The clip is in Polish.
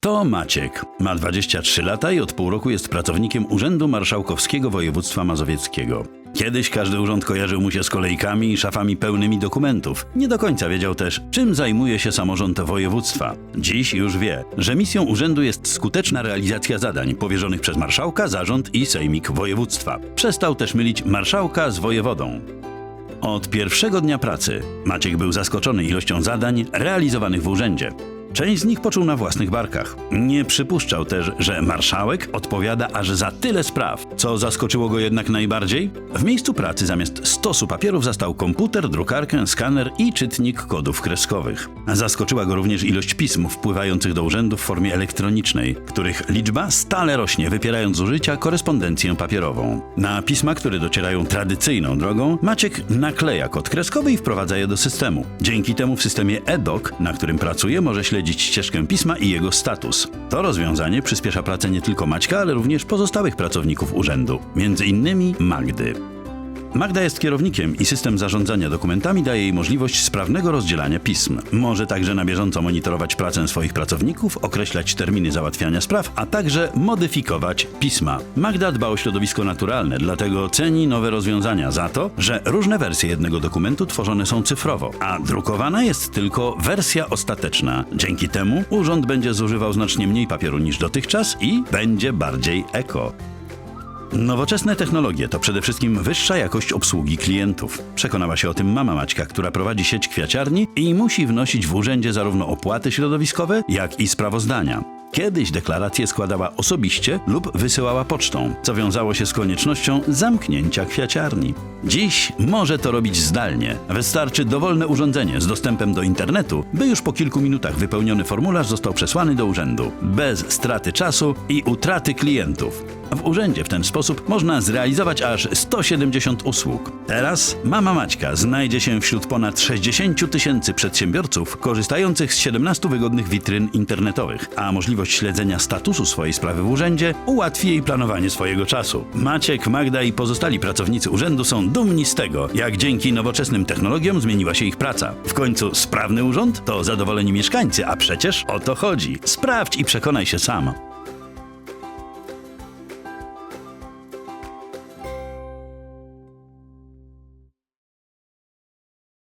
To Maciek. Ma 23 lata i od pół roku jest pracownikiem Urzędu Marszałkowskiego Województwa Mazowieckiego. Kiedyś każdy urząd kojarzył mu się z kolejkami i szafami pełnymi dokumentów. Nie do końca wiedział też, czym zajmuje się samorząd województwa. Dziś już wie, że misją urzędu jest skuteczna realizacja zadań powierzonych przez marszałka, zarząd i sejmik województwa. Przestał też mylić marszałka z wojewodą. Od pierwszego dnia pracy Maciek był zaskoczony ilością zadań realizowanych w urzędzie. Część z nich poczuł na własnych barkach. Nie przypuszczał też, że marszałek odpowiada aż za tyle spraw. Co zaskoczyło go jednak najbardziej? W miejscu pracy zamiast stosu papierów zastał komputer, drukarkę, skaner i czytnik kodów kreskowych. Zaskoczyła go również ilość pism wpływających do urzędu w formie elektronicznej, których liczba stale rośnie, wypierając z użycia korespondencję papierową. Na pisma, które docierają tradycyjną drogą, Maciek nakleja kod kreskowy i wprowadza je do systemu. Dzięki temu w systemie EDOC, na którym pracuje, może śledzić ścieżkę pisma i jego status. To rozwiązanie przyspiesza pracę nie tylko Maćka, ale również pozostałych pracowników urzędu, między innymi Magdy. Magda jest kierownikiem i system zarządzania dokumentami daje jej możliwość sprawnego rozdzielania pism. Może także na bieżąco monitorować pracę swoich pracowników, określać terminy załatwiania spraw, a także modyfikować pisma. Magda dba o środowisko naturalne, dlatego ceni nowe rozwiązania za to, że różne wersje jednego dokumentu tworzone są cyfrowo, a drukowana jest tylko wersja ostateczna. Dzięki temu urząd będzie zużywał znacznie mniej papieru niż dotychczas i będzie bardziej eko. Nowoczesne technologie to przede wszystkim wyższa jakość obsługi klientów. Przekonała się o tym mama Maćka, która prowadzi sieć kwiaciarni i musi wnosić w urzędzie zarówno opłaty środowiskowe, jak i sprawozdania. Kiedyś deklaracje składała osobiście lub wysyłała pocztą, co wiązało się z koniecznością zamknięcia kwiaciarni. Dziś może to robić zdalnie. Wystarczy dowolne urządzenie z dostępem do internetu, by już po kilku minutach wypełniony formularz został przesłany do urzędu, bez straty czasu i utraty klientów. W urzędzie w ten sposób można zrealizować aż 170 usług. Teraz mama Maćka znajdzie się wśród ponad 60 000 tysięcy przedsiębiorców korzystających z 17 wygodnych witryn internetowych, a możliwość śledzenia statusu swojej sprawy w urzędzie ułatwi jej planowanie swojego czasu. Maciek, Magda i pozostali pracownicy urzędu są dumni z tego, jak dzięki nowoczesnym technologiom zmieniła się ich praca. W końcu sprawny urząd to zadowoleni mieszkańcy, a przecież o to chodzi. Sprawdź i przekonaj się sam.